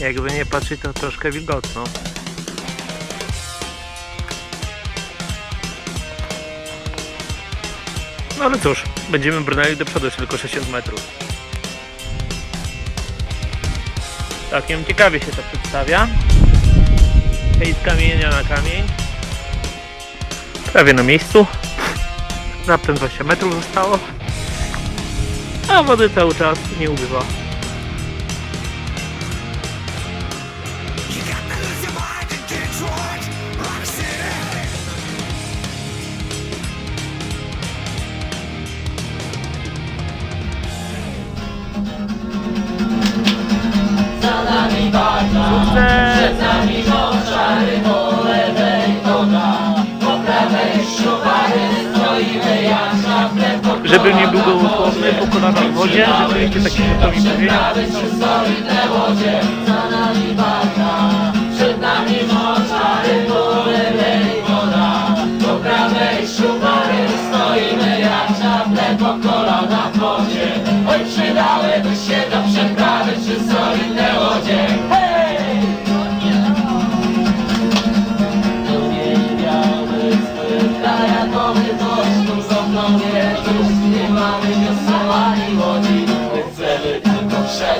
Jakby nie patrzeć, to troszkę wilgotno. No ale cóż, będziemy brnęli do przodu jeszcze tylko 60 metrów. Całkiem ciekawie się to przedstawia. Hejt kamienia na kamień. Prawie na miejscu. Raptem 20 metrów zostało. A wody cały czas nie ubywa. Żeby nie był gołosłowny, po kolana w wodzie, rzeczywiście tak się to mi powiedział.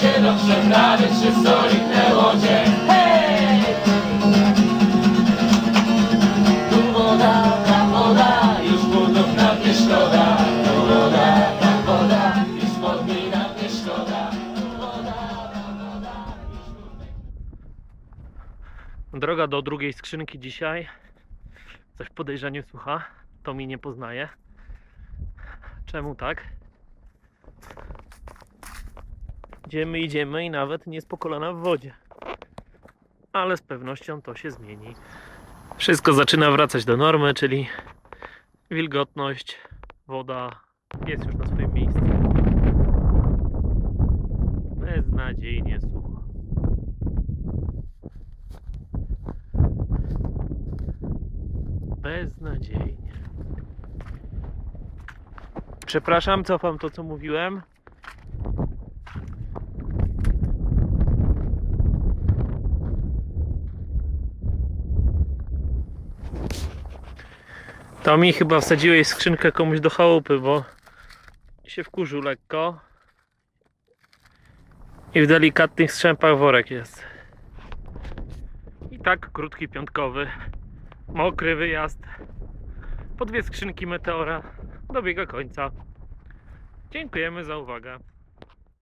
się do przeprawy trzy solidne łodzie Hej! Tu woda, tam woda, już budów nam szkoda. Tu woda, tam woda, już podmij nam nie szkoda. Tu woda, tam woda, już budów Droga do drugiej skrzynki dzisiaj. Coś w podejrzeniu słucha. To mi nie poznaje. Czemu tak? Idziemy, idziemy i nawet nie jest po kolana w wodzie. Ale z pewnością to się zmieni. Wszystko zaczyna wracać do normy, czyli wilgotność, woda jest już na swoim miejscu. Beznadziejnie sucho. Beznadziejnie. Przepraszam, cofam to co mówiłem. To mi chyba wsadziłeś skrzynkę komuś do chałupy, bo się wkurzył lekko. I w delikatnych strzępach worek jest. I tak krótki piątkowy, mokry wyjazd. Po dwie skrzynki meteora dobiega końca. Dziękujemy za uwagę.